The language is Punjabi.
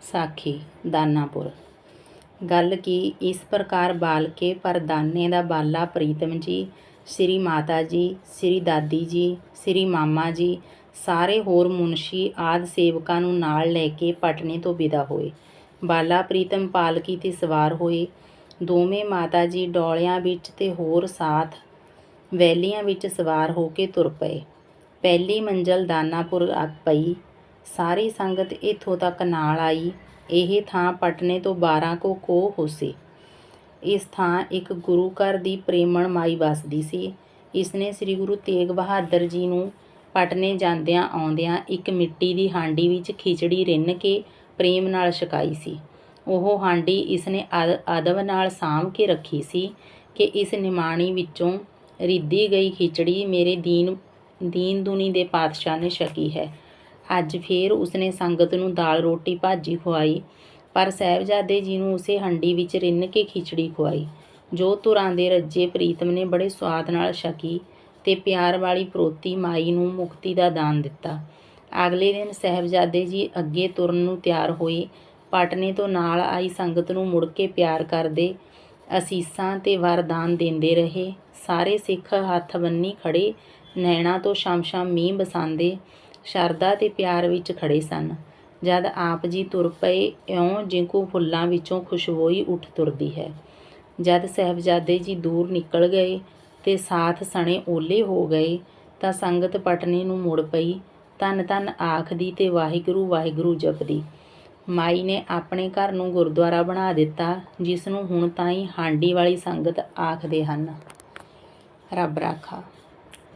ਸਾਖੀ ਦਾਨਾਪੁਰ। ਗੱਲ ਕੀ, ਇਸ ਪ੍ਰਕਾਰ ਬਾਲਕੇ ਪਰ ਦਾਨੇ ਦਾ ਬਾਲਾ ਪ੍ਰੀਤਮ ਜੀ, ਸ੍ਰੀ ਮਾਤਾ ਜੀ, ਸ੍ਰੀ ਦਾਦੀ ਜੀ, ਸ੍ਰੀ ਮਾਮਾ ਜੀ, ਸਾਰੇ ਹੋਰ ਮੁਨਸ਼ੀ ਆਦ ਸੇਵਕਾਂ ਨੂੰ ਨਾਲ ਲੈ ਕੇ ਪਟਨੇ ਤੋਂ ਵਿਦਾ ਹੋਏ। ਬਾਲਾ ਪ੍ਰੀਤਮ ਪਾਲਕੀ ਤੇ ਸਵਾਰ ਹੋਏ। ਦੋਵੇਂ ਮਾਤਾ ਜੀ ਡੋਲਿਆਂ ਵਿੱਚ ਤੇ ਹੋਰ ਸਾਥ ਵੈਲੀਆਂ ਵਿੱਚ ਸਵਾਰ ਹੋ ਕੇ ਤੁਰ ਪਏ। ਪਹਿਲੀ ਮੰਜ਼ਲ ਦਾਨਾਪੁਰ ਪਈ। ਸਾਰੀ ਸੰਗਤ ਇੱਥੋਂ ਤੱਕ ਨਾਲ ਆਈ। ਇਹ ਥਾਂ ਪਟਨੇ ਤੋਂ 12 ਕੋ ਕੋਹ ਹੋਸੀ। ਇਸ ਥਾਂ ਇੱਕ ਗੁਰੂ ਘਰ ਦੀ ਪ੍ਰੇਮਣ ਮਾਈ ਵਸਦੀ ਸੀ। ਇਸਨੇ ਸ੍ਰੀ ਗੁਰੂ ਤੇਗ ਬਹਾਦਰ ਜੀ ਨੂੰ ਪਟਨੇ ਜਾਂਦਿਆਂ ਆਉਂਦਿਆਂ ਇੱਕ ਮਿੱਟੀ ਦੀ ਹਾਂਡੀ ਵਿੱਚ ਖਿਚੜੀ ਰਿੰਨ ਕੇ ਪ੍ਰੇਮ ਨਾਲ ਛਕਾਈ ਸੀ। ਉਹ ਹਾਂਡੀ ਇਸਨੇ ਅਦ- ਅਦਬ ਨਾਲ ਸਾਂਭ ਕੇ ਰੱਖੀ ਸੀ ਕਿ ਇਸ ਨਿਮਾਣੀ ਵਿੱਚੋਂ ਰਿੱਧੀ ਗਈ ਖਿਚੜੀ ਮੇਰੇ ਦੀਨ ਦੀਨ ਦੁਨੀ ਦੇ ਪਾਤਸ਼ਾਹ ਨੇ ਛਕੀ ਹੈ। ਅੱਜ ਫੇਰ ਉਸਨੇ ਸੰਗਤ ਨੂੰ ਦਾਲ ਰੋਟੀ ਭਾਜੀ ਖਵਾਈ ਪਰ ਸਾਹਿਬਜ਼ਾਦੇ ਜੀ ਨੂੰ ਉਸੇ ਹੰਡੀ ਵਿੱਚ ਰਿੰਨ ਕੇ ਖਿਚੜੀ ਖਵਾਈ ਜੋ ਤੁਰਾਂ ਦੇ ਰੱਜੇ ਪ੍ਰੀਤਮ ਨੇ ਬੜੇ ਸਵਾਦ ਨਾਲ ਛਕੀ ਤੇ ਪਿਆਰ ਵਾਲੀ ਪ੍ਰੋਤੀ ਮਾਈ ਨੂੰ ਮੁਕਤੀ ਦਾ ਦਾਨ ਦਿੱਤਾ। ਅਗਲੇ ਦਿਨ ਸਾਹਿਬਜ਼ਾਦੇ ਜੀ ਅੱਗੇ ਤੁਰਨ ਨੂੰ ਤਿਆਰ ਹੋਏ, ਪਟਨੇ ਤੋਂ ਨਾਲ ਆਈ ਸੰਗਤ ਨੂੰ ਮੁੜ ਕੇ ਪਿਆਰ ਕਰਦੇ, ਅਸੀਸਾਂ ਤੇ ਵਰਦਾਨ ਦਿੰਦੇ ਰਹੇ। ਸਾਰੇ ਸਿੱਖ ਹੱਥ ਬੰਨੀ ਖੜੇ, ਨੈਣਾ ਤੋਂ ਸ਼ਾਮ-ਸ਼ਾਮ ਮੀਂਹ ਬਸਾਂਦੇ ਸ਼ਰਧਾ ਤੇ ਪਿਆਰ ਵਿੱਚ ਖੜੇ ਸਨ। ਜਦ ਆਪ ਜੀ ਤੁਰ ਪਏ, ਇਉਂ ਜਿੰਕੂ ਫੁੱਲਾਂ ਵਿੱਚੋਂ ਖੁਸ਼ਬੋਈ ਉੱਠ ਤੁਰਦੀ ਹੈ। ਜਦ ਸਹਿਬਜ਼ਾਦੇ ਜੀ ਦੂਰ ਨਿਕਲ ਗਏ ਤੇ ਸਾਥ ਸਣੇ ਓਲੇ ਹੋ ਗਏ, ਤਾਂ ਸੰਗਤ ਪਟਨੀ ਨੂੰ ਮੁੜ ਪਈ। ਧੰਨ ਧੰਨ ਆਖਦੀ ਤੇ ਵਾਹਿਗੁਰੂ ਵਾਹਿਗੁਰੂ ਜਪਦੀ। ਮਾਈ ਨੇ ਆਪਣੇ ਘਰ ਨੂੰ ਗੁਰਦੁਆਰਾ ਬਣਾ ਦਿੱਤਾ, ਜਿਸ ਨੂੰ ਹੁਣ ਤਾਂ ਹੀ ਹਾਂਡੀ ਵਾਲੀ ਸੰਗਤ ਆਖਦੇ ਹਨ। ਰੱਬ ਰਾਖਾ।